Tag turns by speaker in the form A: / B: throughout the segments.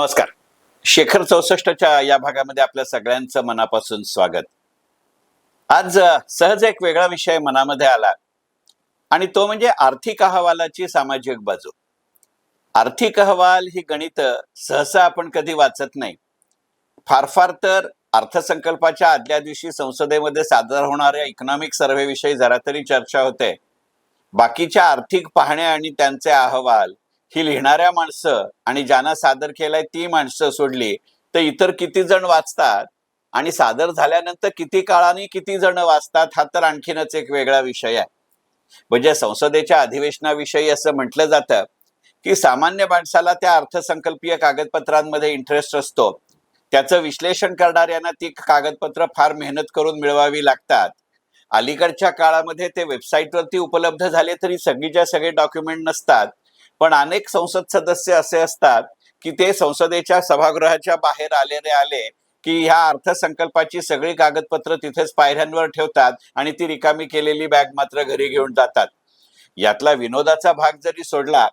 A: नमस्कार. शेखर चौसष्टच्या या भागामध्ये आपल्या सगळ्यांचं मनापासून स्वागत. आज सहज एक वेगळा विषय मनामध्ये आला. आणि तो म्हणजे आर्थिक अहवालाची सामाजिक बाजू. आर्थिक अहवाल ही गणित सहसा आपण कधी वाचत नाही. फार फार तर अर्थसंकल्पाच्या आदल्या दिवशी संसदेमध्ये सादर होणाऱ्या इकॉनॉमिक सर्व्हेविषयी जरा तरी चर्चा होते. बाकीच्या आर्थिक पाहण्या आणि त्यांचे अहवाल ही लिहिणाऱ्या माणसं आणि ज्यांना सादर केलंय ती माणसं सोडली तर इतर किती जण वाचतात? आणि सादर झाल्यानंतर किती काळाने किती जण वाचतात? हा तर आणखीनच एक वेगळा विषय आहे. म्हणजे संसदेच्या अधिवेशनाविषयी असं म्हटलं जातं की सामान्य माणसाला त्या अर्थसंकल्पीय कागदपत्रांमध्ये इंटरेस्ट असतो. त्याचं विश्लेषण करणाऱ्यांना ती कागदपत्र फार मेहनत करून मिळवावी लागतात. अलीकडच्या काळामध्ये ते वेबसाईटवरती उपलब्ध झाले तरी सगळीच्या सगळे डॉक्युमेंट नसतात पण अनेक संसद सदस्य असे असतात की ते संसदेच्या सभागृहाच्या बाहेर आलेले आले की ह्या अर्थसंकल्पाची सगळी कागदपत्र तिथेच पायऱ्यांवर ठेवतात आणि ती रिकामी केलेली बॅग मात्र घरी घेऊन जातात. यातला विनोदाचा भाग जरी सोडला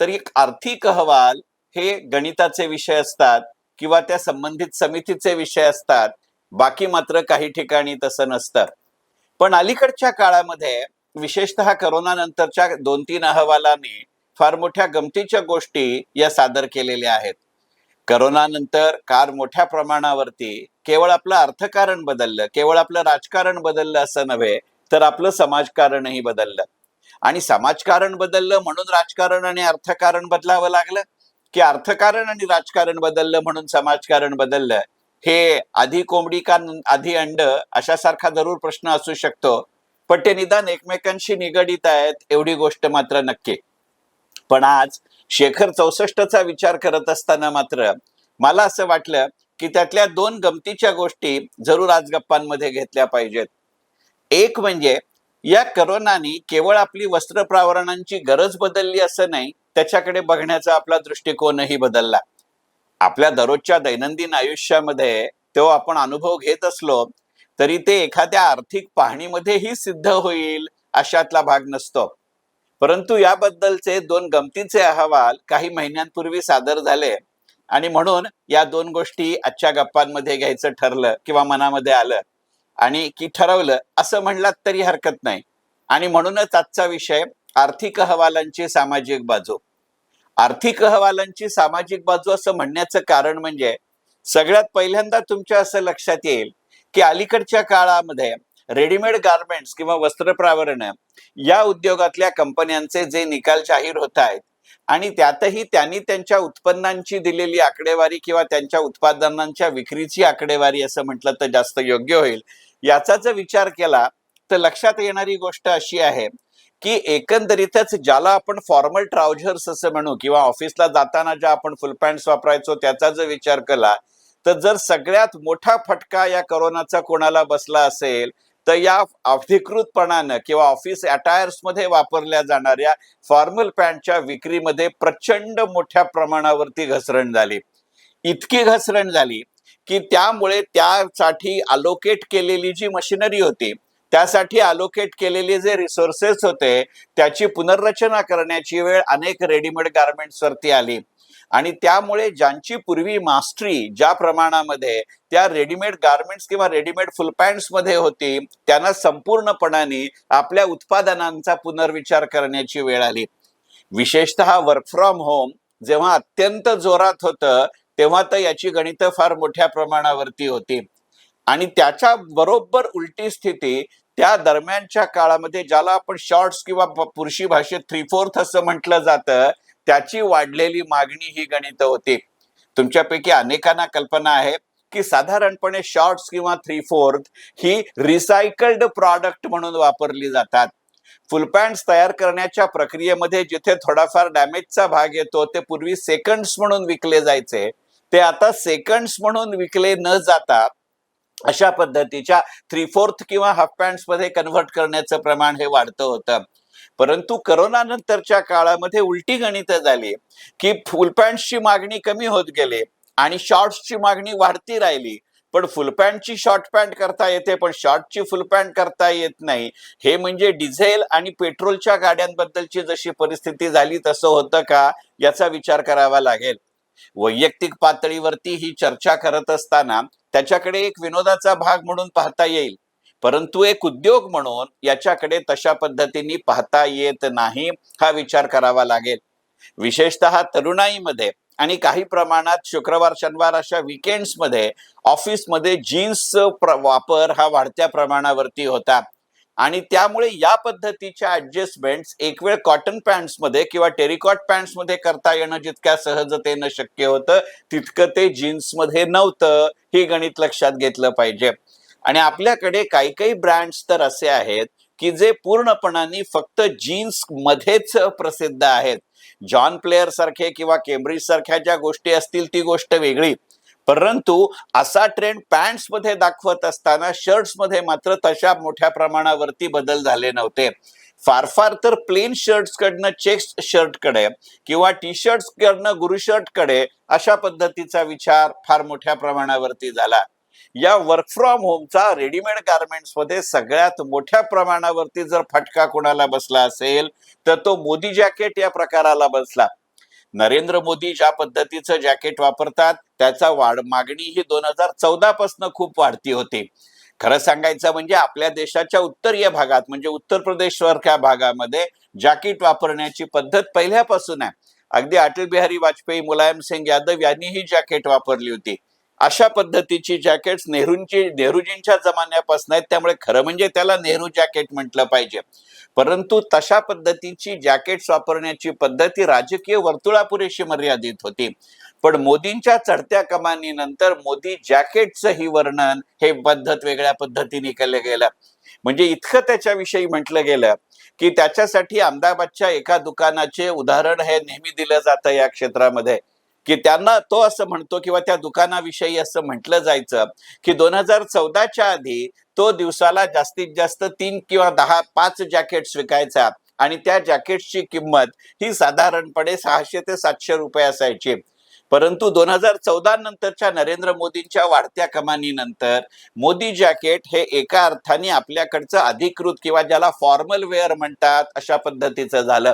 A: तरी आर्थिक अहवाल हे गणिताचे विषय असतात किंवा त्या संबंधित समितीचे विषय असतात बाकी मात्र काही ठिकाणी तसं नसतं. पण अलीकडच्या काळामध्ये विशेषतः करोना नंतरच्या दोन तीन अहवालांनी फार मोठ्या गमतीच्या गोष्टी या सादर केलेल्या आहेत. करोना नंतर कार मोठ्या प्रमाणावरती केवळ आपलं अर्थकारण बदललं केवळ आपलं राजकारण बदललं असं नव्हे तर आपलं समाजकारणही बदललं. आणि समाजकारण बदललं म्हणून राजकारण आणि अर्थकारण बदलावं लागलं? की अर्थकारण आणि राजकारण बदललं म्हणून समाजकारण बदललं? हे आधी कोंबडी का आधी अंड अशासारखा जरूर प्रश्न असू शकतो पण ते निदान एकमेकांशी निगडीत आहेत एवढी गोष्ट मात्र नक्की. पण आज शेखर चौसष्टचा विचार करत असताना मात्र मला असं वाटलं की त्यातल्या दोन गमतीच्या गोष्टी जरूर आज गप्पांमध्ये घेतल्या पाहिजेत. एक म्हणजे या करोनानी केवळ आपली वस्त्र प्रावरणांची गरज बदलली असं नाही त्याच्याकडे बघण्याचा आपला दृष्टिकोनही बदलला. आपल्या दररोजच्या दैनंदिन आयुष्यामध्ये तो आपण अनुभव घेत असलो तरी ते एखाद्या आर्थिक पाहणीमध्येही सिद्ध होईल अशातला भाग नसतो. परंतु याबद्दलचे दोन गमतीचे अहवाल काही महिन्यांपूर्वी सादर झाले आणि म्हणून या दोन गोष्टी आजच्या गप्पांमध्ये घ्यायचं ठरलं किंवा मनामध्ये आलं आणि की ठरवलं असं म्हणलात तरी हरकत नाही. आणि म्हणूनच आजचा विषय आर्थिक अहवालांची सामाजिक बाजू. आर्थिक अहवालांची सामाजिक बाजू असं म्हणण्याचं कारण म्हणजे सगळ्यात पहिल्यांदा तुमच्या असं लक्षात येईल की अलीकडच्या काळामध्ये रेडीमेड गार्मेंट्स किंवा वस्त्रप्रावरण या उद्योगातल्या कंपन्यांचे जे निकाल जाहीर होत आहेत आणि त्यातही त्यांनी त्यांच्या उत्पन्नांची दिलेली आकडेवारी किंवा त्यांच्या उत्पादनांच्या विक्रीची आकडेवारी असं म्हटलं तर जास्त योग्य होईल. याचा जर विचार केला तर लक्षात येणारी गोष्ट अशी आहे की एकंदरीतच ज्याला आपण फॉर्मल ट्राउझर्स असं म्हणू किंवा ऑफिसला जाताना ज्या आपण फुल पॅन्ट वापरायचो त्याचा जर विचार केला तर जर सगळ्यात मोठा फटका या करोनाचा कोणाला बसला असेल तर या अधिकृतपणानं किंवा ऑफिस अटायर्समध्ये वापरल्या जाणाऱ्या फॉर्मल पॅन्टच्या विक्रीमध्ये प्रचंड मोठ्या प्रमाणावरती घसरण झाली. इतकी घसरण झाली की त्यामुळे त्यासाठी अलोकेट केलेली जी मशिनरी होती त्यासाठी अलोकेट केलेले जे रिसोर्सेस होते त्याची पुनर्रचना करण्याची वेळ अनेक रेडीमेड गार्मेंट्सवरती आली. आणि त्यामुळे ज्यांची पूर्वी मास्टरी ज्या प्रमाणामध्ये त्या रेडीमेड गार्मेंट्स किंवा रेडीमेड फुल पॅन्ट्समध्ये होती त्यांना संपूर्णपणाने आपल्या उत्पादनांचा पुनर्विचार करण्याची वेळ आली. विशेषतः वर्क फ्रॉम होम जेव्हा अत्यंत जोरात होतं तेव्हा तर याची गणितं फार मोठ्या प्रमाणावरती होती. आणि त्याच्या बरोबर उलटी स्थिती त्या दरम्यानच्या काळामध्ये ज्याला आपण शॉर्ट्स किंवा पुरुषी भाषेत थ्री फोर्थ असं म्हटलं जातं त्याची वाढलेली मागणी ही गणित होती. तुमच्यापैकी अनेकांना कल्पना आहे की साधारणपणे शॉर्ट्स किंवा थ्री फोर्थ ही रिसायकल्ड प्रॉडक्ट म्हणून वापरली जातात. फुल पॅन्ट्स तयार करण्याच्या प्रक्रियेमध्ये जिथे थोडाफार डॅमेजचा भाग येतो ते पूर्वी सेकंड्स म्हणून विकले जायचे. ते आता सेकंड्स म्हणून विकले न जाता अशा पद्धतीच्या थ्री फोर्थ किंवा हाफ पॅन्ट्समध्ये कन्व्हर्ट करण्याचं प्रमाण हे वाढतं होतं. परंतु करोना नंतरच्या काळामध्ये उलटी गणित झाली की फुल पॅन्ट्सची मागणी कमी होत गेली आणि शॉर्ट्सची मागणी वाढती राहिली. पण फुल पॅन्टची शॉर्ट पॅन्ट करता येते पण शॉर्टची फुल पॅन्ट करता येत नाही. हे म्हणजे डिझेल आणि पेट्रोलच्या गाड्यांबद्दलची जशी परिस्थिती झाली तसं होतं का याचा विचार करावा लागेल. वैयक्तिक पातळीवरती ही चर्चा करत असताना त्याच्याकडे एक विनोदाचा भाग म्हणून पाहता येईल. परंतु एक उद्योग म्हणून याच्याकडे तशा पद्धतीने पाहता येत नाही हा विचार करावा लागेल. विशेषतः तरुणाईमध्ये आणि काही प्रमाणात शुक्रवार शनिवार अशा विकेंड्समध्ये मध्ये ऑफिसमध्ये जीन्स वापर हा वाढत्या प्रमाणावरती होता. आणि त्यामुळे या पद्धतीच्या ऍडजस्टमेंट एक वेळ कॉटन पॅन्ट्समध्ये किंवा टेरिकॉट पॅन्ट्समध्ये करता येणं जितक्या सहजतेनं शक्य होतं तितकं ते जीन्समध्ये नव्हतं ही गणित लक्षात घेतलं पाहिजे. आणि आपल्याकडे काही काही ब्रँड्स तर असे आहेत की जे पूर्णपणाने फक्त जीन्स मध्येच प्रसिद्ध आहेत. जॉन प्लेअर सारखे किंवा केम्ब्रिज सारख्या ज्या गोष्टी असतील ती गोष्ट वेगळी. परंतु असा ट्रेंड पॅन्ट्समध्ये दाखवत असताना शर्ट्समध्ये मात्र तशा मोठ्या प्रमाणावरती बदल झाले नव्हते. फार फार तर प्लेन शर्ट्स कडनं चेक्स शर्टकडे किंवा टी शर्ट्स कडनं गुरु शर्टकडे अशा पद्धतीचा विचार फार मोठ्या प्रमाणावरती झाला. या वर्क फ्रॉम होमचा रेडीमेड गार्मेंट्समध्ये सगळ्यात मोठ्या प्रमाणावरती जर फटका कोणाला बसला असेल तर तो मोदी जॅकेट या प्रकाराला बसला. नरेंद्र मोदी ज्या पद्धतीचं जॅकेट वापरतात त्याचा वाढ मागणी ही दोन हजार चौदा पासन खूप वाढती होती. खरं सांगायचं म्हणजे आपल्या देशाच्या उत्तरीय भागात म्हणजे उत्तर प्रदेश सारख्या भागामध्ये जॅकेट वापरण्याची पद्धत पहिल्यापासून आहे. अगदी अटल बिहारी वाजपेयी मुलायम सिंग यादव यांनी ही जॅकेट वापरली होती. अशा पद्धतीची जॅकेट्स नेहरूंची नेहरूजींच्या जमान्यापासून आहेत. त्यामुळे खरं म्हणजे त्याला नेहरू जॅकेट म्हटलं पाहिजे. परंतु तशा पद्धतीची जॅकेट्स वापरण्याची पद्धती राजकीय वर्तुळापुरेशी मर्यादित होती. पण मोदींच्या चढत्या कमानीनंतर मोदी जॅकेटचं ही वर्णन हे पद्धत वेगळ्या पद्धतीने केलं गेलं. म्हणजे इतकं त्याच्याविषयी म्हटलं गेलं की त्याच्यासाठी अहमदाबादच्या एका दुकानाचे उदाहरण हे नेहमी दिलं जातं या क्षेत्रामध्ये. की त्यांना तो असं म्हणतो किंवा त्या दुकानाविषयी असं म्हटलं जायचं की दोन हजार चौदाच्या आधी तो दिवसाला जास्तीत जास्त तीन किंवा दहा पाच जॅकेट्स विकायचा आणि त्या जॅकेटची किंमत ही साधारणपणे सहाशे ते सातशे रुपये असायची. परंतु दोन हजार चौदा नंतरच्या नरेंद्र मोदींच्या वाढत्या कमानीनंतर मोदी जॅकेट हे एका अर्थाने आपल्याकडचं अधिकृत किंवा ज्याला फॉर्मल वेअर म्हणतात अशा पद्धतीचं झालं.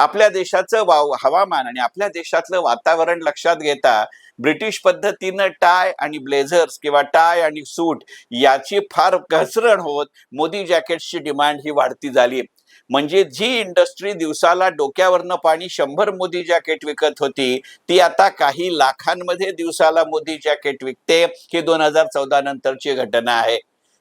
A: आपल्या देशाचं वाव हवामान आणि आपल्या देशातलं वातावरण लक्षात घेता ब्रिटिश पद्धतीनं टाय आणि ब्लेझर्स किंवा टाय आणि सूट याची फार घसरण होत मोदी जॅकेट्सची डिमांड ही वाढती झाली. म्हणजे जी इंडस्ट्री दिवसाला डोक्यावरनं पाणी शंभर मोदी जॅकेट विकत होती ती आता काही लाखांमध्ये दिवसाला मोदी जॅकेट विकते ही दोन हजार चौदा नंतरची घटना आहे.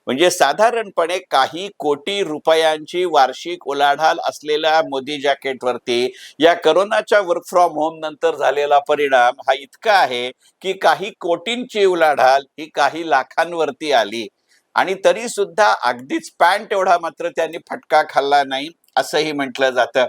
A: म्हणजे साधारणपणे काही कोटी रुपयांची वार्षिक उलाढाल असलेल्या मोदी जॅकेटवरती या करोनाच्या वर्क फ्रॉम होम नंतर झालेला परिणाम हा इतका आहे की काही कोटींची उलाढाल ही काही लाखांवरती आली. आणि तरी सुद्धा अगदीच पॅन्ट एवढा मात्र त्यांनी फटका खाल्ला नाही असंही म्हटलं जातं.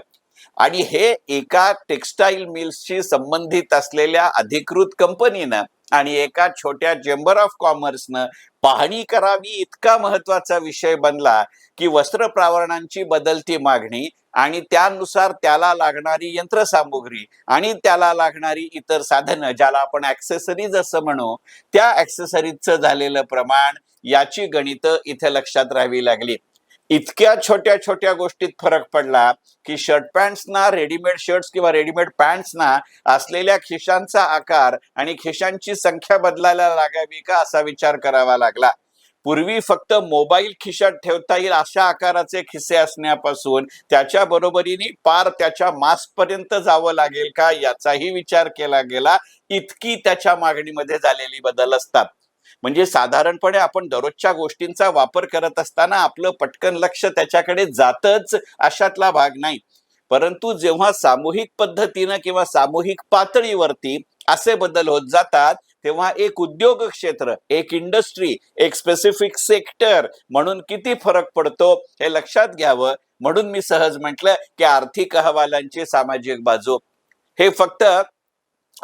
A: आणि हे एका टेक्स्टाईल मिल्सशी संबंधित असलेल्या अधिकृत कंपनीनं आणि एका छोट्या चेंबर ऑफ कॉमर्सनं पाहणी करावी इतका महत्त्वाचा विषय बनला की वस्त्र प्रावरणांची बदलती मागणी आणि त्यानुसार त्याला लागणारी यंत्रसामुग्री आणि त्याला लागणारी इतर साधनं ज्याला आपण ऍक्सेसरीज असं म्हणू त्या ऍक्सेसरीजचं झालेलं प्रमाण याची गणितं इथे लक्षात राहावी लागली. इतक्या छोट्या छोट्या गोष्टीत फरक पडला की शर्ट पॅन्ट्सना रेडीमेड शर्ट्स किंवा रेडीमेड पॅन्ट्सना असलेल्या खिशांचा आकार आणि खिशांची संख्या बदलायला लागावी का असा विचार करावा लागला. पूर्वी फक्त मोबाईल खिशात ठेवता येईल अशा आकाराचे खिसे असण्यापासून त्याच्या बरोबरीने पार त्याच्या मास्क पर्यंत जावं लागेल का याचाही विचार केला गेला. इतकी त्याच्या मागणीमध्ये झालेली बदल असतात. म्हणजे साधारणपणे आपण दररोजच्या गोष्टींचा वापर करत असताना आपलं पटकन लक्ष त्याच्याकडे जातच अशातला भाग नाही. परंतु जेव्हा सामूहिक पद्धतीनं किंवा सामूहिक पातळीवरती असे बदल होत जातात तेव्हा एक उद्योग क्षेत्र एक इंडस्ट्री एक स्पेसिफिक सेक्टर म्हणून किती फरक पडतो हे लक्षात घ्यावं. म्हणून मी सहज म्हटलं की आर्थिक अहवालांची सामाजिक बाजू. हे फक्त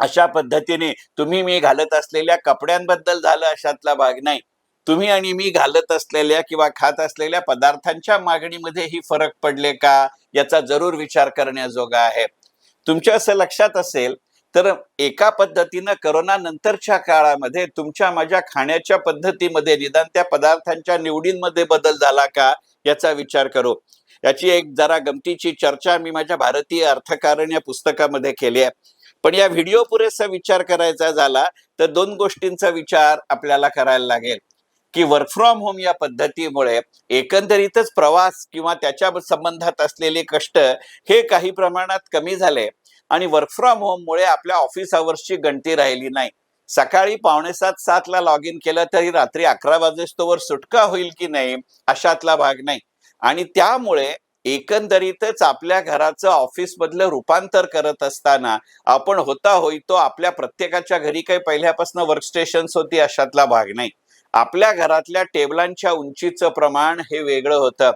A: अशा पद्धतीने तुम्ही मी घालत असलेल्या कपड्यांबद्दल झालं अशातला भाग नाही. तुम्ही आणि मी घालत असलेल्या किंवा खात असलेल्या पदार्थांच्या मागणीमध्ये ही फरक पडले का? याचा जरूर विचार करण्याजोगा आहे. तुमच्या असं लक्षात असेल तर एका पद्धतीनं करोना नंतरच्या काळामध्ये तुमच्या माझ्या खाण्याच्या पद्धतीमध्ये निदान त्या पदार्थांच्या निवडींमध्ये बदल झाला का? याचा विचार करू. याची एक जरा गमतीची चर्चा मी माझ्या भारतीय अर्थकारण या पुस्तकामध्ये केली आहे. पण या व्हिडिओ पुरेसा विचार करायचा झाला तर दोन गोष्टींचा विचार आपल्याला करायला लागेल. की वर्क फ्रॉम होम या पद्धतीमुळे एकंदरीतच प्रवास किंवा त्याच्या संबंधात असलेले कष्ट हे काही प्रमाणात कमी झाले आणि वर्क फ्रॉम होम मुळे आपल्या ऑफिस आवर्सची गणती राहिली नाही. सकाळी पावणे सात सातला लॉग इन केलं तरी रात्री अकरा वाजेस्तोवर सुटका होईल की नाही अशातला भाग नाही. आणि त्यामुळे एकंदरीतच आपल्या घराचं ऑफिस मधलं रूपांतर करत असताना आपण होता होईतो आपल्या प्रत्येकाच्या घरी काही पहिल्यापासून वर्कस्टेशन्स होती अशातला भाग नाही. आपल्या घरातल्या टेबलांच्या उंचीचं प्रमाण हे वेगळं होतं.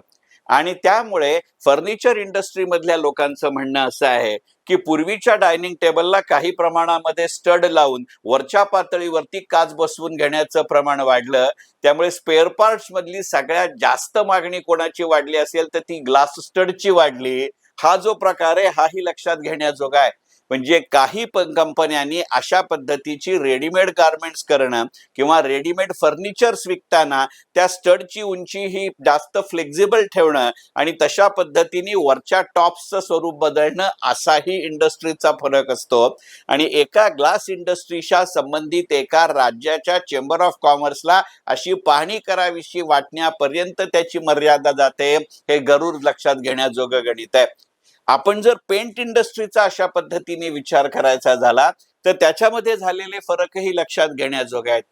A: आणि त्यामुळे फर्निचर इंडस्ट्री मधल्या लोकांचं म्हणणं असं आहे की पूर्वीच्या डायनिंग टेबलला काही प्रमाणामध्ये स्टड लावून वरच्या पातळीवरती काच बसवून घेण्याचं प्रमाण वाढलं. त्यामुळे स्पेअर पार्ट्स मधली सगळ्यात जास्त मागणी कोणाची वाढली असेल तर ती ग्लास स्टडची वाढली. हा जो प्रकार आहे हाही लक्षात घेण्याजोगा आहे. म्हणजे काही कंपन्यांनी अशा पद्धतीची रेडीमेड गार्मेंट्स करणं किंवा रेडीमेड फर्निचर्स विकताना त्या स्टडची उंची ही जास्त फ्लेक्झिबल ठेवणं आणि तशा पद्धतीने वरच्या टॉप्सचं स्वरूप बदलणं असाही इंडस्ट्रीचा फरक असतो. आणि एका ग्लास इंडस्ट्रीच्या संबंधित एका राज्याच्या चेंबर ऑफ कॉमर्सला अशी पाहणी करावीशी वाटण्यापर्यंत त्याची मर्यादा जाते हे गरुड लक्षात घेण्याजोगं गणित आहे. आपण जर पेंट इंडस्ट्रीचा अशा पद्धतीने विचार करायचा झाला तर त्याच्यामध्ये झालेले फरकही लक्षात घेण्याजोगे आहेत.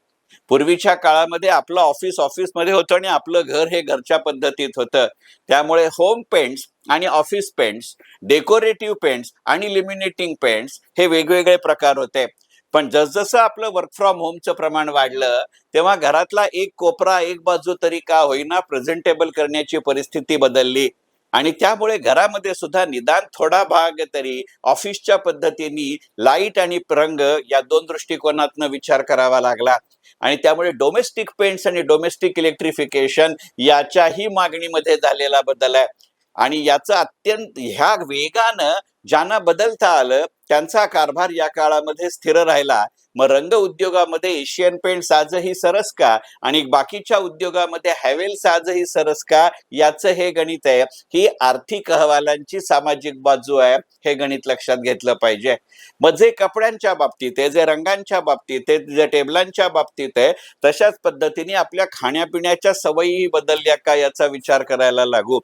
A: पूर्वीच्या काळामध्ये आपलं ऑफिस ऑफिसमध्ये होतं आणि आपलं घर हे घरच्या पद्धतीत होतं. त्यामुळे होम पेंट्स आणि ऑफिस पेंट्स डेकोरेटिव्ह पेंट्स आणि लिमिनेटिंग पेंट्स हे वेगवेगळे प्रकार होते. पण जसजसं आपलं वर्क फ्रॉम होमचं प्रमाण वाढलं तेव्हा घरातला एक कोपरा एक बाजू तरी का होईना प्रेझेंटेबल करण्याची परिस्थिती बदलली. आणि त्यामुळे घरामध्ये सुद्धा निदान थोडा भाग तरी ऑफिसच्या पद्धतीने लाइट आणि रंग या दोन दृष्टिकोनातनं विचार करावा लागला. आणि त्यामुळे डोमेस्टिक पेंट्स आणि डोमेस्टिक इलेक्ट्रिफिकेशन याच्याही मागणीमध्ये झालेला बदल आहे. आणि याचं अत्यंत ह्या वेगानं ज्यांना बदलता आलं त्यांचा कारभार या काळामध्ये स्थिर राहिला. मग रंग उद्योगामध्ये एशियन पेंट्स आजही सरस का? आणि बाकीच्या उद्योगामध्ये हॅवेल्स आजही सरस का? याचं हे गणित आहे. ही आर्थिक अहवालांची सामाजिक बाजू आहे. हे गणित लक्षात घेतलं पाहिजे. मग जे कपड्यांच्या बाबतीत आहे जे रंगांच्या बाबतीत आहे जे टेबलांच्या बाबतीत आहे तशाच पद्धतीने आपल्या खाण्यापिण्याच्या सवयी बदलल्या का याचा विचार करायला लागू?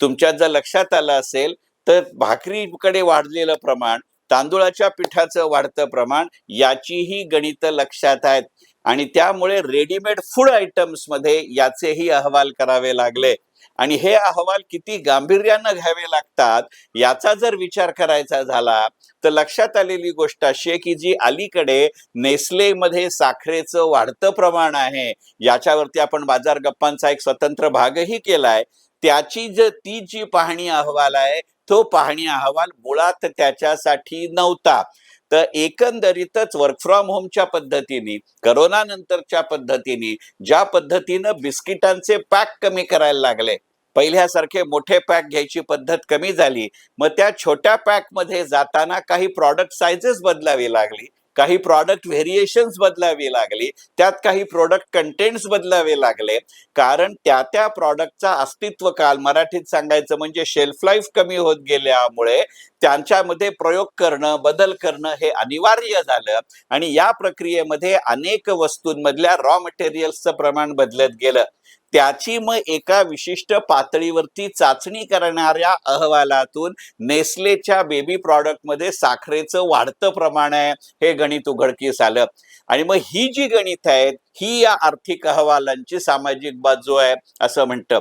A: तुमच्या जर लक्षात आलं असेल तर भाकरीकडे वाढलेलं प्रमाण तांदूळाच्या पिठाचं वाढतं प्रमाण याचीही गणित लक्षात आहेत. आणि त्यामुळे रेडीमेड फूड आयटम्समध्ये याचेही अहवाल करावे लागले. आणि हे अहवाल किती गांभीर्यानं घ्यावे लागतात याचा जर विचार करायचा झाला तर लक्षात आलेली गोष्ट अशी आहे की जी अलीकडे नेस्लेमध्ये साखरेचं वाढतं प्रमाण आहे याच्यावरती आपण बाजार गप्पांचा एक स्वतंत्र भागही केलाय त्याची जर ती जी पाहणी अहवाल आहे तो पाहणी अहवाल मुळात त्याच्यासाठी नव्हता. तर एकंदरीतच वर्क फ्रॉम होमच्या पद्धतीने करोना नंतरच्या पद्धतीने ज्या पद्धतीनं बिस्किटांचे पॅक कमी करायला लागले पहिल्यासारखे मोठे पॅक घ्यायची पद्धत कमी झाली मग त्या छोट्या पॅकमध्ये जाताना काही प्रॉडक्ट सायझेस बदलावी लागली काही प्रॉडक्ट व्हेरिएशन्स बदलावी लागली त्यात काही प्रोडक्ट कंटेंट्स बदलावे लागले. कारण त्या त्या प्रॉडक्टचा अस्तित्व काल मराठीत सांगायचं म्हणजे शेल्फ लाईफ कमी होत गेल्यामुळे त्यांच्यामध्ये प्रयोग करणं बदल करणं हे अनिवार्य झालं आणि या प्रक्रियेमध्ये अनेक वस्तूंमधल्या रॉ मटेरियल्सचं प्रमाण बदलत गेलं. त्याची मग एका विशिष्ट पातळीवरती चाचणी करणाऱ्या अहवालातून नेस्लेच्या बेबी प्रॉडक्टमध्ये साखरेचं वाढतं प्रमाण आहे हे गणित उघडकीस आलं. आणि मग ही जी गणित आहेत ही या आर्थिक अहवालांची सामाजिक बाजू आहे असं म्हणतं.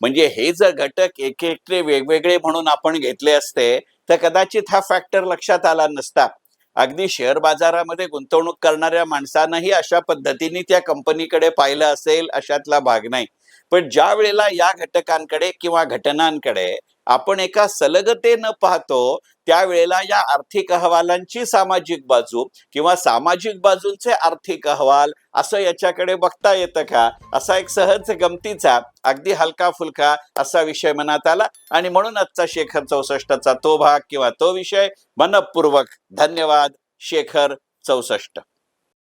A: म्हणजे हे जर घटक एक एकटे वेगवेगळे म्हणून आपण घेतले असते तर कदाचित हा फॅक्टर लक्षात आला नसता. अगदी शेअर बाजारामध्ये गुंतवणूक करणाऱ्या माणसांनाही अशा पद्धतीने त्या कंपनीकडे पाहिलं असेल अशातला भाग नाही. पण ज्या वेळेला या घटकांकडे किंवा घटनांकडे आपण एका सलगतेनं पाहतो त्यावेळेला या आर्थिक अहवालांची सामाजिक बाजू किंवा सामाजिक बाजूंचे आर्थिक अहवाल असं याच्याकडे बघता येतं का? असा एक सहज गमतीचा अगदी हलका फुलका असा विषय मनात आला. आणि म्हणून आजचा शेखर चौसष्टचा तो भाग किंवा तो विषय मनपूर्वक. धन्यवाद शेखर चौसष्ट.